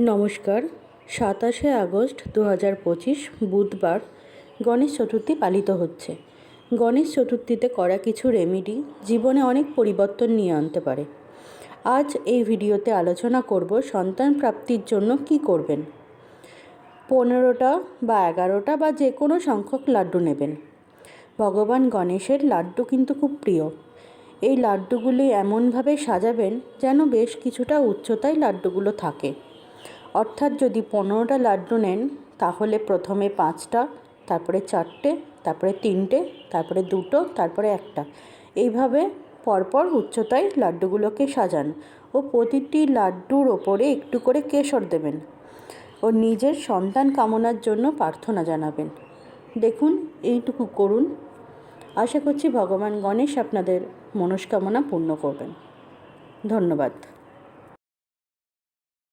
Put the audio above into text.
নমস্কার। সাতাশে আগস্ট দু হাজার পঁচিশ বুধবার গণেশ চতুর্থী পালিত হচ্ছে। গণেশ চতুর্থীতে করা কিছু রেমিডি জীবনে অনেক পরিবর্তন নিয়ে আনতে পারে। আজ এই ভিডিওতে আলোচনা করব সন্তান প্রাপ্তির জন্য কি করবেন। পনেরোটা বা এগারোটা বা যে কোনো সংখ্যক লাড্ডু নেবেন। ভগবান গণেশের লাড্ডু কিন্তু খুব প্রিয়। এই লাড্ডুগুলি এমনভাবে সাজাবেন যেন বেশ কিছুটা উচ্চতায় লাড্ডুগুলো থাকে। অর্থাৎ যদি পনেরোটা লাড্ডু নেন, তাহলে প্রথমে পাঁচটা, তারপরে চারটে, তারপরে তিনটে, তারপরে দুটো, তারপরে একটা। এইভাবে পরপর উচ্চতায় লাড্ডুগুলোকে সাজান ও প্রতিটি লাড্ডুর ওপরে একটু করে কেশর দেবেন ও নিজের সন্তান কামনার জন্য প্রার্থনা জানাবেন। দেখুন, এইটুকু করুন। আশা করছি ভগবান গণেশ আপনাদের মনস্কামনা পূর্ণ করবেন। ধন্যবাদ।